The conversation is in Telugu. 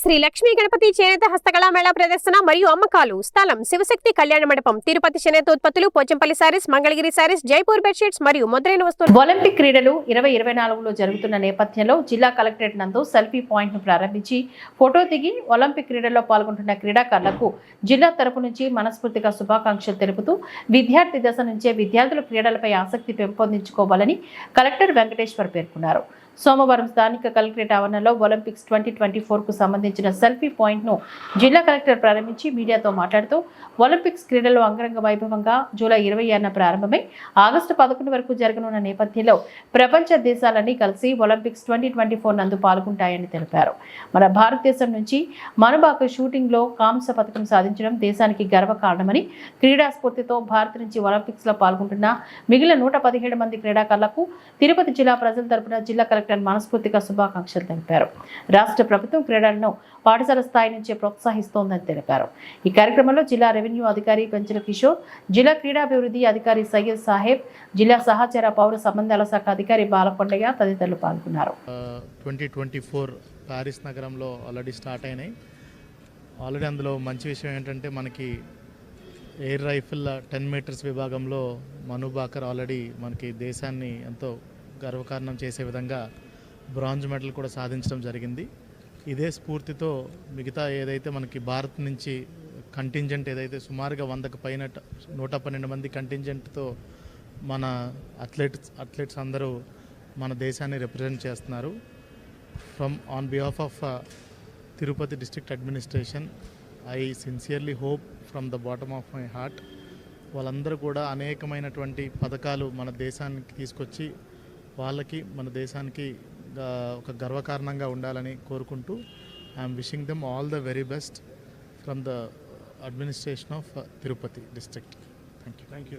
శ్రీ లక్ష్మీ గణపతి చేనేత హస్తకళా మేళా ప్రదర్శన మరియు అమ్మకాలు. స్థలం శివశక్తి కళ్యాణ మండపం. తిరుపతి చేనేత ఉత్పత్తులు Pochampalli saris Mangalagiri saris Jaipur bedsheets మరియు మొదలైన వస్తువులు. ఒలింపిక్ క్రీడలు ఇరవై ఇరవై నాలుగులో జరుగుతున్న నేపథ్యంలో జిల్లా కలెక్టరేట్ నందు సెల్ఫీ పాయింట్ను ప్రారంభించి ఫోటో దిగి ఒలింపిక్ క్రీడల్లో పాల్గొంటున్న క్రీడాకారులకు జిల్లా తరపు నుంచి మనస్ఫూర్తిగా శుభాకాంక్షలు తెలుపుతూ విద్యార్థి దశ నుంచే విద్యార్థులు క్రీడలపై ఆసక్తి పెంపొందించుకోవాలని కలెక్టర్ వెంకటేశ్వర్ పేర్కొన్నారు. సోమవారం స్థానిక కలెక్టరేట్ ఆవరణలో ఒలింపిక్స్ ట్వంటీ ట్వంటీ కు సంబంధించిన సెల్ఫీ పాయింట్ను జిల్లా కలెక్టర్ ప్రారంభించి మీడియాతో మాట్లాడుతూ ఒలింపిక్స్ క్రీడలు అంగరంగ వైభవంగా జూలై ఇరవై ఆరున ప్రారంభమై ఆగస్టు పదకొండు వరకు జరగనున్న నేపథ్యంలో ప్రపంచ దేశాలన్నీ కలిసి ఒలింపిక్స్ ట్వంటీ ట్వంటీ ఫోర్ నందు పాల్గొంటాయని తెలిపారు. మన భారతదేశం నుంచి మనుబాకు షూటింగ్లో కాంస్య పథకం సాధించడం దేశానికి గర్వకారణమని క్రీడా స్ఫూర్తితో భారత్ నుంచి ఒలింపిక్స్లో పాల్గొంటున్న మిగిలిన నూట పదిహేడు మంది క్రీడాకారులకు తిరుపతి జిల్లా ప్రజల తరపున జిల్లా కలెక్టర్ మనస్ఫూర్తిగా శుభాకాంక్షలు తెలిపారు. రాష్ట్ర ప్రభుత్వం క్రీడలను పాఠశాల స్థాయి నుంచే ప్రోత్సహిస్తోందని తెలిపారు. ఈ కార్యక్రమంలో జిల్లా రెవెన్యూ అధికారి పెంచల కిషోర్ జిల్లా క్రీడాభివృద్ధి అధికారి సయ్యద్ సాహెబ్ జిల్లా సహచర పౌర సంబంధాల శాఖ అధికారి బాలకొండయ్య తదితరులు పాల్గొన్నారు. ట్వంటీ ట్వంటీ ఫోర్ ప్యారిస్ నగరంలో ఆల్రెడీ స్టార్ట్ అయినాయి. ఆల్రెడీ అందులో మంచి విషయం ఏంటంటే మనకి ఎయిర్ రైఫిల్ టెన్ మీటర్స్ విభాగంలో మను బాకర్ ఆల్రెడీ మనకి దేశాన్ని ఎంతో గర్వకారణం చేసే విధంగా బ్రాంజ్ మెడల్ కూడా సాధించడం జరిగింది. ఇదే స్ఫూర్తితో మిగతా ఏదైతే మనకి భారత్ నుంచి కంటింజెంట్ ఏదైతే సుమారుగా వందకు పైన నూట పన్నెండు మంది కంటింజెంట్తో మన అథ్లెట్స్ అథ్లెట్స్ అందరూ మన దేశాన్ని రిప్రజెంట్ చేస్తున్నారు. From on behalf of Tirupati district administration I sincerely hope from the bottom of my heart వాళ్ళందరూ కూడా అనేకమైనటువంటి పథకాలు మన దేశానికి తీసుకొచ్చి వాళ్ళకి మన దేశానికి ఒక గర్వకారణంగా ఉండాలని కోరుకుంటూ I'm wishing them all the very best from the administration of Tirupati district thank you thank you